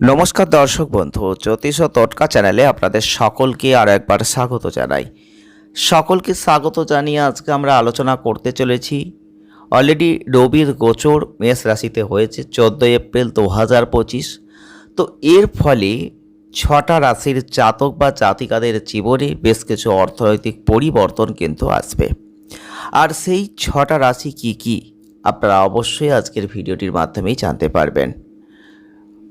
নমস্কার দর্শক বন্ধু, জ্যোতিষ তটকা চ্যানেলে আপনাদের সকলকে আর একবার স্বাগত জানাই। সকলকে স্বাগত জানিয়ে আজকে আমরা আলোচনা করতে চলেছি। অলরেডি রবির গোচর মেষ রাশিতে হয়েছে, চোদ্দোই এপ্রিল দু হাজার পঁচিশ। তো এর ফলে ছটা রাশির জাতক বা জাতিকাদের জীবনে বেশ কিছু অর্থনৈতিক পরিবর্তন কিন্তু আসবে। আর সেই ছটা রাশি কি কি? আপনারা অবশ্যই আজকের ভিডিওটির মাধ্যমেই জানতে পারবেন।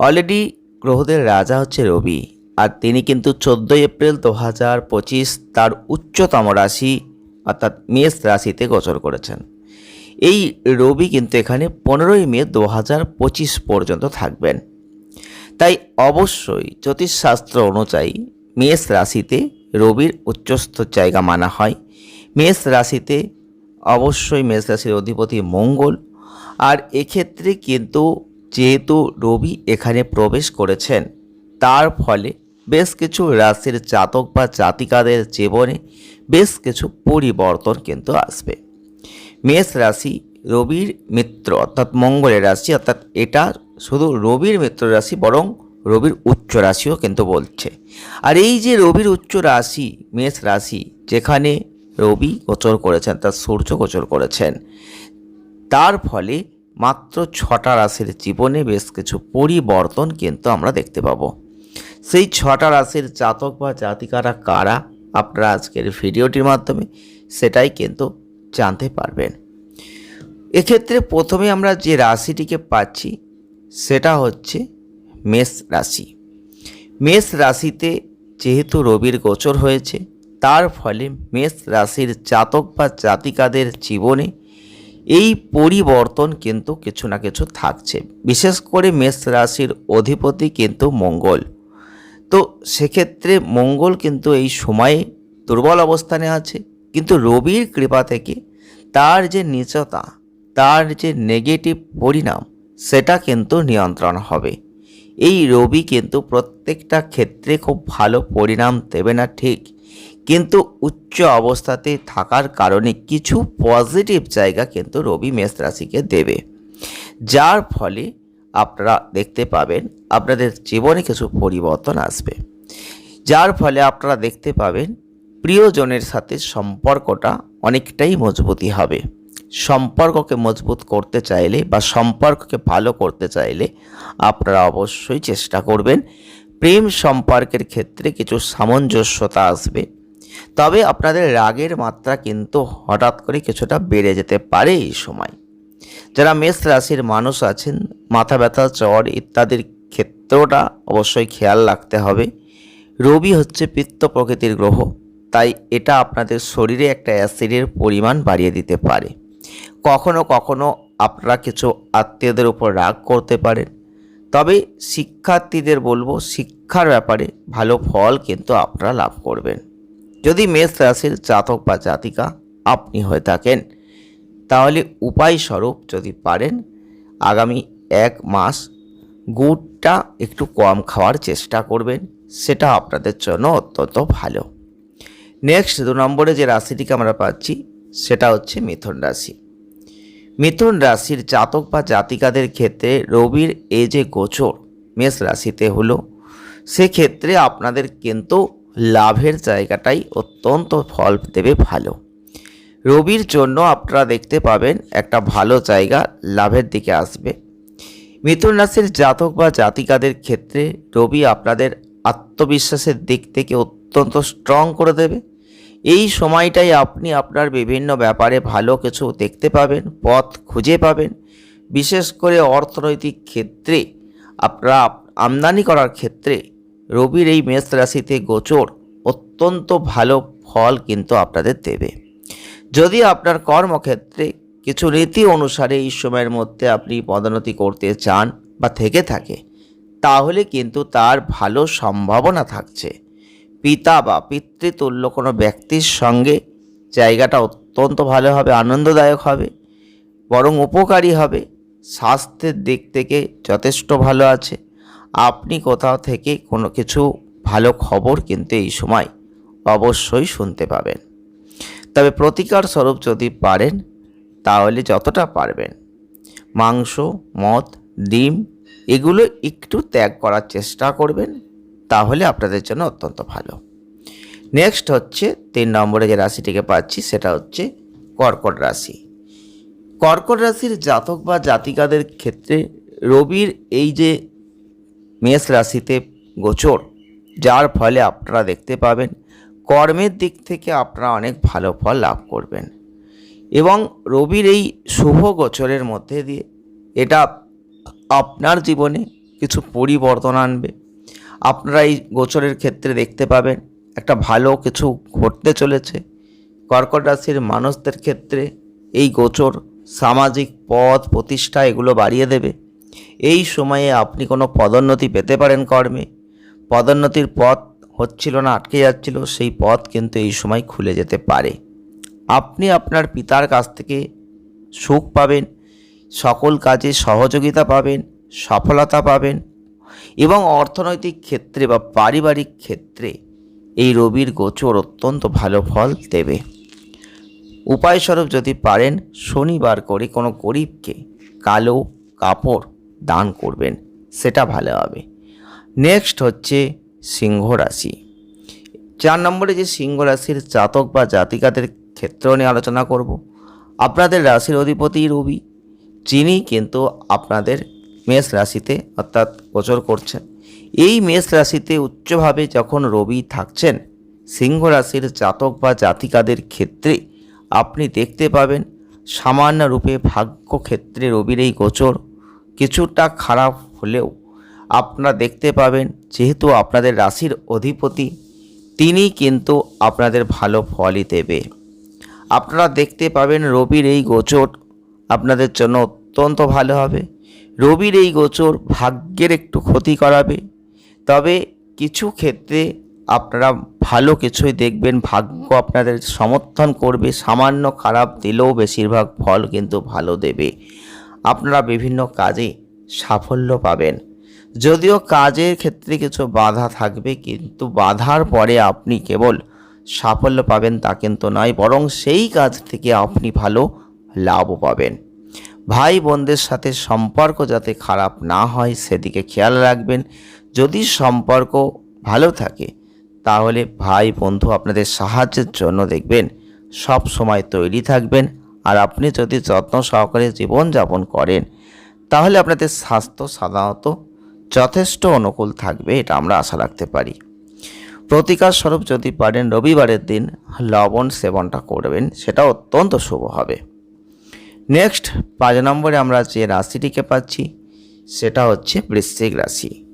অলরেডি গ্রহদের রাজা হচ্ছে রবি, আর তিনি কিন্তু চোদ্দোই এপ্রিল দু হাজার পঁচিশ তার উচ্চতম রাশি, অর্থাৎ মেষ রাশিতে গোচর করেছেন। এই রবি কিন্তু এখানে পনেরোই মে দু হাজার পঁচিশ পর্যন্ত থাকবেন। তাই অবশ্যই জ্যোতিষশাস্ত্র অনুযায়ী মেষ রাশিতে রবির উচ্চস্থ জায়গা মানা হয়। মেষ রাশিতে অবশ্যই মেষ রাশির অধিপতি মঙ্গল, আর এক্ষেত্রে কিন্তু যেহেতু রবি এখানে প্রবেশ করেছেন, তার ফলে বেশ কিছু রাশির জাতক বা জাতিকাদের জীবনে বেশ কিছু পরিবর্তন কিন্তু আসবে। মেষ রাশি রবির মিত্র, অর্থাৎ মঙ্গলের রাশি, অর্থাৎ এটা শুধু রবির মিত্র রাশি, বরং রবির উচ্চ রাশিও কিন্তু বলছে। আর এই যে রবির উচ্চ রাশি, মেষ রাশি, যেখানে রবি গোচর করেছেন তার সূর্য গোচর করেছেন, তার ফলে মাত্র ছটা রাশির জীবনে বেশ কিছু পরিবর্তন কিন্তু আমরা দেখতে পাবো। সেই ছটা রাশির জাতক বা জাতিকারা কারা? আপনারা আজকের ভিডিওটির মাধ্যমে সেটাই কিন্তু জানতে পারবেন। এক্ষেত্রে প্রথমে আমরা যে রাশিটিকে পাচ্ছি, সেটা হচ্ছে মেষ রাশি। মেষ রাশিতে যেহেতু রবির গোচর হয়েছে, তার ফলে মেষ রাশির জাতক বা জাতিকাদের জীবনে এই পরিবর্তন কিন্তু কিছু না কিছু থাকছে। বিশেষ করে মেষ রাশির অধিপতি কিন্তু মঙ্গল। তো সেক্ষেত্রে মঙ্গল কিন্তু এই সময়ে দুর্বল অবস্থানে আছে। কিন্তু রবির কৃপা থেকে তার যে নিচতা, তার যে নেগেটিভ পরিণাম, সেটা কিন্তু নিয়ন্ত্রণ হবে। এই রবি কিন্তু প্রত্যেকটা ক্ষেত্রে খুব ভালো পরিণাম দেবে না ঠিক। কিন্তু উচ্চ অবস্থাতে থাকার কারণে কিছু পজিটিভ জায়গা কিন্তু রবি মেষ রাশিকে দেবে। যার ফলে আপনারা দেখতে পাবেন আপনাদের জীবনে কিছু পরিবর্তন আসবে। যার ফলে আপনারা দেখতে পাবেন প্রিয়জনের সাথে সম্পর্কটা অনেকটাই মজবুতি হবে। সম্পর্ককে মজবুত করতে চাইলে বা সম্পর্ককে ভালো করতে চাইলে আপনারা অবশ্যই চেষ্টা করবেন। প্রেম সম্পর্কের ক্ষেত্রে কিছু সামঞ্জস্যতা আসবে। তবে আপনাদের রাগের মাত্রা কিন্তু হঠাৎ করে কিছুটা বেড়ে যেতে পারে এই সময়। যারা মেষ রাশির মানুষ আছেন, মাথা ব্যথা, জ্বর ইত্যাদির ক্ষেত্রটা অবশ্যই খেয়াল রাখতে হবে। রবি হচ্ছে পিত্ত প্রকৃতির গ্রহ, তাই এটা আপনাদের শরীরে একটা অ্যাসিডের পরিমাণ বাড়িয়ে দিতে পারে। কখনো কখনো আপনারা কিছু আত্মীয়দের উপর রাগ করতে পারেন, তবে শিক্ষার্থীদের বলব, শিক্ষার ব্যাপারে ভালো ফল কিন্তু আপনারা লাভ করবেন। যদি মেষ রাশির জাতক বা জাতিকা আপনি হয়ে থাকেন, তাহলে উপায় স্বরূপ যদি পারেন, আগামী এক মাস গুড়টা একটু কম খাওয়ার চেষ্টা করবেন, সেটা আপনাদের জন্য অত্যন্ত ভালো। নেক্সট দু নম্বরে যে রাশিটিকে আমরা পাচ্ছি, সেটা হচ্ছে মিথুন রাশি। মিথুন রাশির জাতক বা জাতিকাদের ক্ষেত্রে রবির এই যে গোচর মেষ রাশিতে হলো, সেক্ষেত্রে আপনাদের কিন্তু লাভের জায়গাটাই অত্যন্ত ফল দেবে ভালো। রবির জন্য আপনারা দেখতে পাবেন একটা ভালো জায়গা লাভের দিকে আসবে। মিথুন রাশির জাতক বা জাতিকাদের ক্ষেত্রে রবি আপনাদের আত্মবিশ্বাসের দিক থেকে অত্যন্ত স্ট্রং করে দেবে। এই সময়টাই আপনি আপনার বিভিন্ন ব্যাপারে ভালো কিছু দেখতে পাবেন, পথ খুঁজে পাবেন। বিশেষ করে অর্থনৈতিক ক্ষেত্রে, আপনারা আমদানি করার ক্ষেত্রে রবির এই মেষ রাশিতে গোচর অত্যন্ত ভালো ফল কিন্তু আপনাদের দেবে। যদি আপনার কর্মক্ষেত্রে কিছু রীতি অনুসারে এই সময়ের মধ্যে আপনি পদোন্নতি করতে চান বা থেকে থাকে, তাহলে কিন্তু তার ভালো সম্ভাবনা থাকছে। পিতা বা পিতৃতুল্য কোনো ব্যক্তির সঙ্গে জায়গাটা অত্যন্ত ভালো হবে, আনন্দদায়ক হবে, বরং উপকারী হবে। স্বাস্থ্যের দিক থেকে যথেষ্ট ভালো আছে। আপনি কোথাও থেকে কোনো কিছু ভালো খবর কিন্তু এই সময় অবশ্যই শুনতে পাবেন। তবে প্রতিকার স্বরূপ যদি পারেন, তাহলে যতটা পারবেন। মাংস, মদ, ডিম, এগুলো একটু ত্যাগ করার চেষ্টা করবেন, তাহলে আপনাদের জন্য অত্যন্ত ভালো। নেক্সট হচ্ছে তিন নম্বরে যে রাশিটিকে পাচ্ছি, সেটা হচ্ছে কর্কট রাশি। কর্কট রাশির জাতক বা জাতিকাদের ক্ষেত্রে রবির এই যে মেষ রাশিতে গোচর, যার ফলে আপনারা দেখতে পাবেন কর্মের দিক থেকে আপনারা অনেক ভালো ফল লাভ করবেন। এবং রবির এই শুভ গোচরের মধ্যে দিয়ে এটা আপনার জীবনে কিছু পরিবর্তন আনবে। আপনারা এই গোচরের ক্ষেত্রে দেখতে পাবেন একটা ভালো কিছু ঘটতে চলেছে। কর্কট রাশির মানুষদের ক্ষেত্রে এই গোচর সামাজিক পদ প্রতিষ্ঠা এগুলো বাড়িয়ে দেবে। এই সময়ে আপনি কোনো পদোন্নতি পেতে পারেন কর্মে। পদোন্নতির পথ হচ্ছিল না, আটকে যাচ্ছিল, সেই পথ কিন্তু এই সময় খুলে যেতে পারে। আপনি আপনার পিতার কাছ থেকে সুখ পাবেন, সকল কাজে সহযোগিতা পাবেন, সফলতা পাবেন এবং অর্থনৈতিক ক্ষেত্রে বা পারিবারিক ক্ষেত্রে এই রবির গোচর অত্যন্ত ভালো ফল দেবে। উপায়স্বরূপ যদি পারেন, শনিবার করে কোনো গরিবকে কালো কাপড় দান করবেন, সেটা ভালো হবে। নেক্সট হচ্ছে সিংহ রাশি। চার নম্বরে যে সিংহ রাশির জাতক বা জাতিকাদের ক্ষেত্র নিয়ে আলোচনা করব। আপনাদের রাশির অধিপতি রবি, যিনি কিন্তু আপনাদের মেষ রাশিতে অর্থাৎ গোচর করছেন। এই মেষ রাশিতে উচ্চভাবে যখন রবি থাকছেন, সিংহ রাশির জাতক বা জাতিকাদের ক্ষেত্রে আপনি দেখতে পাবেন সামান্য রূপে ভাগ্য ক্ষেত্রে রবির এই গোচর কিছুটা খারাপ হলেও আপনারা দেখতে পাবেন, যেহেতু আপনাদের রাশির অধিপতি তিনি কিন্তু আপনাদের ভালো ফলই দেবে। আপনারা দেখতে পাবেন রবির এই গোচর আপনাদের জন্য অত্যন্ত ভালো হবে। রবির এই গোচর ভাগ্যের একটু ক্ষতি করাবে। তবে কিছু ক্ষেত্রে আপনারা ভালো কিছুই দেখবেন, ভাগ্য আপনাদের সমর্থন করবে, সামান্য খারাপ দিলেও বেশিরভাগ ফল কিন্তু ভালো দেবে। আপনারা বিভিন্ন কাজে সাফল্য পাবেন। যদিও কাজের ক্ষেত্রে কিছু বাধা থাকবে, কিন্তু বাধার পরে আপনি কেবল সাফল্য পাবেন তা কিন্তু নয়, বরং সেই কাজ থেকে আপনি ভালো লাভও পাবেন। ভাই বোনদের সাথে সম্পর্ক যাতে খারাপ না হয়, সেদিকে খেয়াল রাখবেন। যদি সম্পর্ক ভালো থাকে, তাহলে ভাই বন্ধু আপনাদের সাহায্যের জন্য দেখবেন, সব সময় তৈরি থাকবেন। আর আপনি যদি যত্ন সহকারে জীবনযাপন করেন, তাহলে আপনাদের স্বাস্থ্য সাধারণত যথেষ্ট অনুকূল থাকবে, এটা আমরা আশা রাখতে পারি। প্রতিকার স্বরূপ যদি পারেন, রবিবারের দিন লবণ সেবনটা করবেন, সেটা অত্যন্ত শুভ হবে। নেক্সট, পাঁচ নম্বরে আমরা যে রাশিটিকে পাচ্ছি, সেটা হচ্ছে বৃশ্চিক রাশি।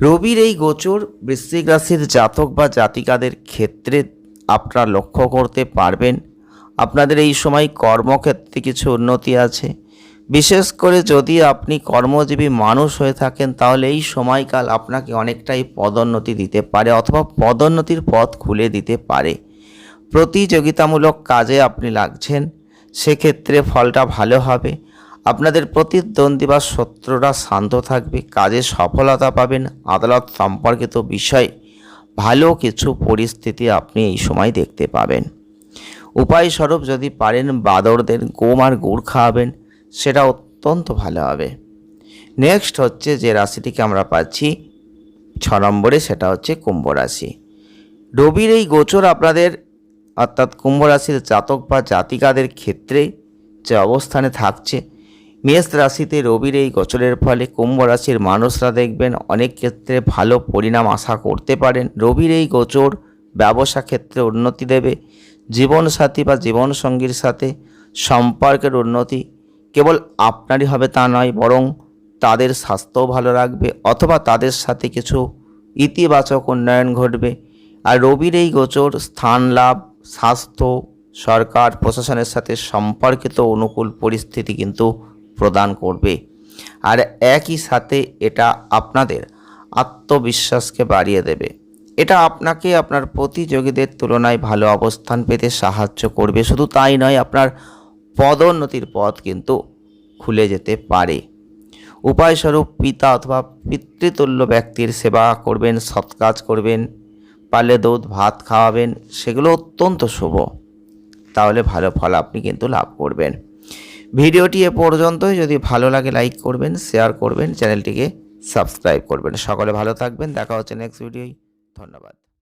রবির এই গোচর বৃশ্চিক রাশির জাতক বা জাতিকাদের ক্ষেত্রে আপনারা লক্ষ্য করতে পারবেন আপনাদের এই সময় কর্মক্ষেত্রে কিছু উন্নতি আছে। বিশেষ করে যদি আপনি কর্মজীবী মানুষ হয়ে থাকেন, তাহলে এই সময়কাল আপনাকে অনেকটাই পদোন্নতি দিতে পারে অথবা পদোন্নতির পথ খুলে দিতে পারে। প্রতিযোগিতামূলক কাজে আপনি লাগছেন, সেক্ষেত্রে ফলটা ভালো হবে। আপনাদের প্রতিদ্বন্দ্বী বা শত্রুরা শান্ত থাকবে, কাজে সফলতা পাবেন। আদালত সম্পর্কিত বিষয়, ভালো কিছু পরিস্থিতি আপনি এই সময় দেখতে পাবেন। উপায়স্বরূপ যদি পারেন বাদরদের গোম আর গুড় খাওয়াবেন, সেটা অত্যন্ত ভালো হবে। নেক্সট হচ্ছে যে রাশিটিকে আমরা পাচ্ছি, ছ নম্বরে সেটা হচ্ছে কুম্ভ রাশি। রবির এই গোচর আপনাদের, অর্থাৎ কুম্ভ রাশির জাতক বা জাতিকাদের ক্ষেত্রে যে অবস্থানে থাকছে, মেষ রাশিতে রবির এই গোচরের ফলে কুম্ভ রাশির মানুষরা দেখবেন অনেক ক্ষেত্রে ভালো পরিণাম আশা করতে পারেন। রবির এই গোচর ব্যবসা ক্ষেত্রে উন্নতি দেবে জীবনসাথী বা জীবনসঙ্গীর সাথে সম্পর্কের উন্নতি কেবল আপনারই হবে তা নয়, বরং তাদের স্বাস্থ্যও ভালো রাখবে অথবা তাদের সাথে কিছু ইতিবাচক উন্নয়ন ঘটবে। আর রবির এই গোচর স্থান লাভ, স্বাস্থ্য, সরকার, প্রশাসনের সাথে সম্পর্কিত অনুকূল পরিস্থিতি কিন্তু প্রদান করবে। আর একই সাথে এটা আপনাদের আত্মবিশ্বাসকে বাড়িয়ে দেবে। এটা আপনাকে আপনার প্রতিযোগীদের তুলনায় ভালো অবস্থান পেতে সাহায্য করবে। শুধু তাই নয়, আপনার পদোন্নতির পথ কিন্তু খুলে যেতে পারে। উপায়স্বরূপ পিতা অথবা পিতৃতুল্য ব্যক্তির সেবা করবেন, সৎ কাজ করবেন পালে দুধ, ভাত খাওয়াবেন, সেগুলো অত্যন্ত শুভ। তাহলে ভালো ফল আপনি কিন্তু লাভ করবেন। ভিডিওটি এ পর্যন্তই। যদি ভালো লাগে লাইক করবেন, শেয়ার করবেন, চ্যানেলটিকে সাবস্ক্রাইব করবেন। সকলে ভালো থাকবেন। দেখা হচ্ছে নেক্সট ভিডিওয় ধন্যবাদ।